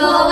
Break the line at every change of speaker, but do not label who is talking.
요.